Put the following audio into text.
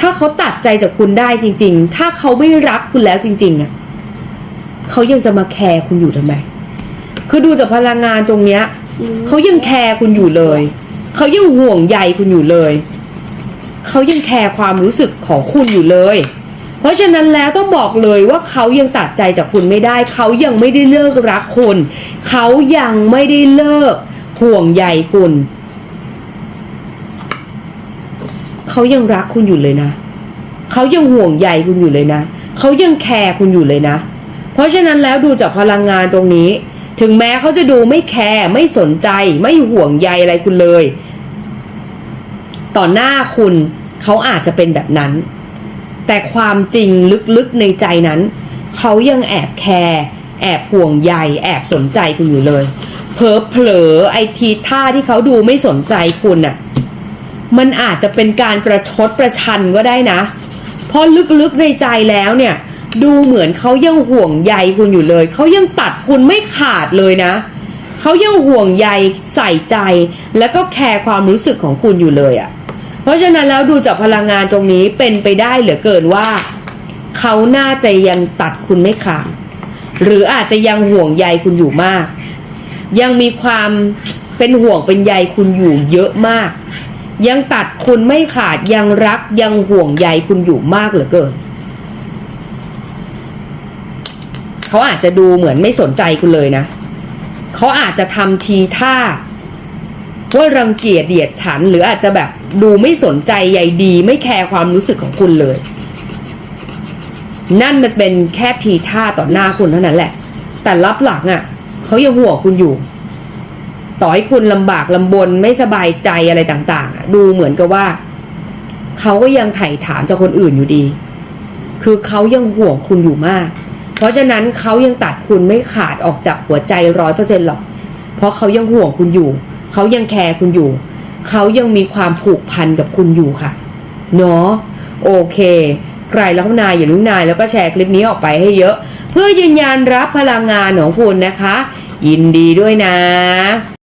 ถ้าเขาตัดใจจากคุณได้จริง ๆ ถ้าเขาไม่รักคุณแล้วจริง ๆอะเขายังจะมาแคร์คุณอยู่ทำไม คือดูจากพลังงานตรงเนี้ยเขายังแคร์คุณอยู่เลย เขายังห่วงใยคุณอยู่เลย เขายังแคร์ความรู้สึกของคุณอยู่เลย เพราะฉะนั้นแล้วต้องบอกเลยว่าเขายังตัดใจจากคุณไม่ได้ เขายังไม่ได้เลิกรักคุณ เขายังไม่ได้เลิกห่วงใยคุณ เขายังรักคุณอยู่เลยนะเขายังห่วงใยคุณอยู่เลยนะเขายังแคร์คุณอยู่เลยนะ เพราะฉะนั้นแล้วดูจากพลังงานตรงนี้ ถึงแม้เขาจะดูไม่แคร์ไม่สนใจ ไม่ห่วงใยอะไรคุณเลย ต่อหน้าคุณเขาอาจจะเป็นแบบนั้น แต่ความจริงลึกๆในใจนั้นเขายังแอบแคร์แอบห่วงใยแอบสนใจคุณอยู่เลยเผลอเผลอๆไอทีท่าที่เขาดูไม่สนใจคุณน่ะ มันอาจจะเป็นการประชดประชันก็ได้นะ เพราะลึกๆในใจแล้วเนี่ย ดูเหมือนเขายังห่วงใยคุณอยู่เลย เขายังตัดคุณไม่ขาดเลยนะ เขายังห่วงใยใส่ใจ แล้วก็แคร์ความรู้สึกของคุณอยู่เลยอะ่ะ เพราะฉะนั้นแล้วดูจากพลังงานตรงนี้เป็นไปได้เหลือเกินว่า เขาน่าจะยังตัดคุณไม่ขาด หรืออาจจะยังห่วงใยคุณอยู่มาก ยังมีความเป็นห่วงเป็นใยคุณอยู่เยอะมาก ยังตัดคุณไม่ขาดยังรักยังห่วงใยคุณอยู่มากเหลือเกินเขาอาจจะดูเหมือนไม่สนใจคุณเลยนะ เขาอาจจะทำทีท่า ว่ารังเกียจเดียดฉัน หรืออาจจะแบบดูไม่สนใจใยดี ไม่แคร์ความรู้สึกของคุณเลย นั่นมันเป็นแค่ทีท่าต่อหน้าคุณเท่านั้นแหละ แต่รับหลังอะ่ะเขายังห่วงคุณอยู่ ต่อให้คุณลำบากลำบนไม่สบายใจอะไรต่างๆ ดูเหมือนกับว่า เขาก็ยังไถ่ถามจากคนอื่นอยู่ดี คือเขายังห่วงคุณอยู่มาก เพราะฉะนั้นเขายังตัดคุณไม่ขาดออกจากหัวใจร้อยเปอร์เซ็นหรอก เพราะเขายังห่วงคุณอยู่ เขายังแคร์คุณอยู่ เขายังมีความผูกพันกับคุณอยู่ค่ะ เนาะโอเค ใครแล้วนายอย่าลืมนายแล้วก็แชร์คลิปนี้ออกไปให้เยอะ เพื่อยืนยันรับพลังงานของคุณนะคะ ยินดีด้วยนะ